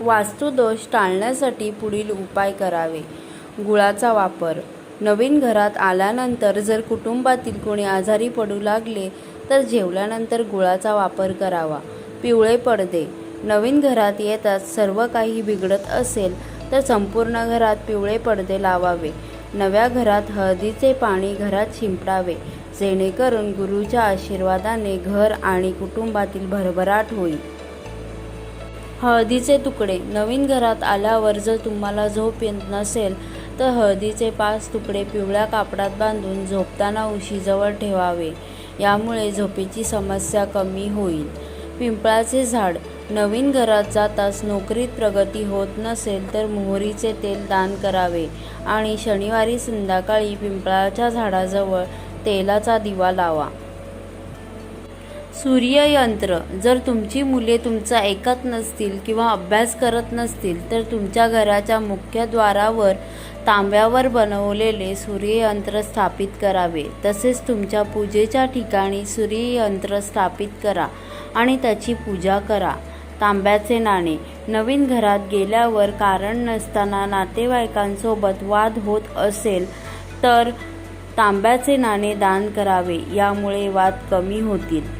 वास्तुदोष टाळण्यासाठी पुढील उपाय करावे. गुळाचा वापर. नवीन घरात आल्यानंतर जर कुटुंबातील कोणी आजारी पडू लागले तर जेवल्यानंतर गुळाचा वापर करावा. पिवळे पडदे. नवीन घरात येताच सर्व काही बिघडत असेल तर संपूर्ण घरात पिवळे पडदे लावावे. नव्या घरात हळदीचे पाणी घरात शिंपडावे जेणेकरून गुरुच्या आशीर्वादाने घर आणि कुटुंबातील भरभराट होईल. हळदीचे तुकडे. नवीन घरात आल्यावर जर तुम्हाला झोप येत नसेल तर हळदीचे पाच तुकडे पिवळ्या कापडात बांधून झोपताना उशीजवळ ठेवावे. यामुळे झोपेची समस्या कमी होईल. पिंपळाचे झाड. नवीन घरात जाताच नोकरीत प्रगती होत नसेल तर मोहरीचे तेल दान करावे आणि शनिवारी संध्याकाळी पिंपळाच्या झाडाजवळ तेलाचा दिवा लावा. सूर्ययंत्र. जर तुमची मुले तुमचं ऐकत नसतील किंवा अभ्यास करत नसतील तर तुमच्या घराच्या मुख्य द्वारावर तांब्यावर बनवलेले सूर्ययंत्र स्थापित करावे. तसेच तुमच्या पूजेच्या ठिकाणी सूर्ययंत्र स्थापित करा आणि त्याची पूजा करा. तांब्याचे नाणे. नवीन घरात गेल्यावर कारण नसताना नातेवाईकांसोबत वाद होत असेल तर तांब्याचे नाणे दान करावे. यामुळे वाद कमी होतील.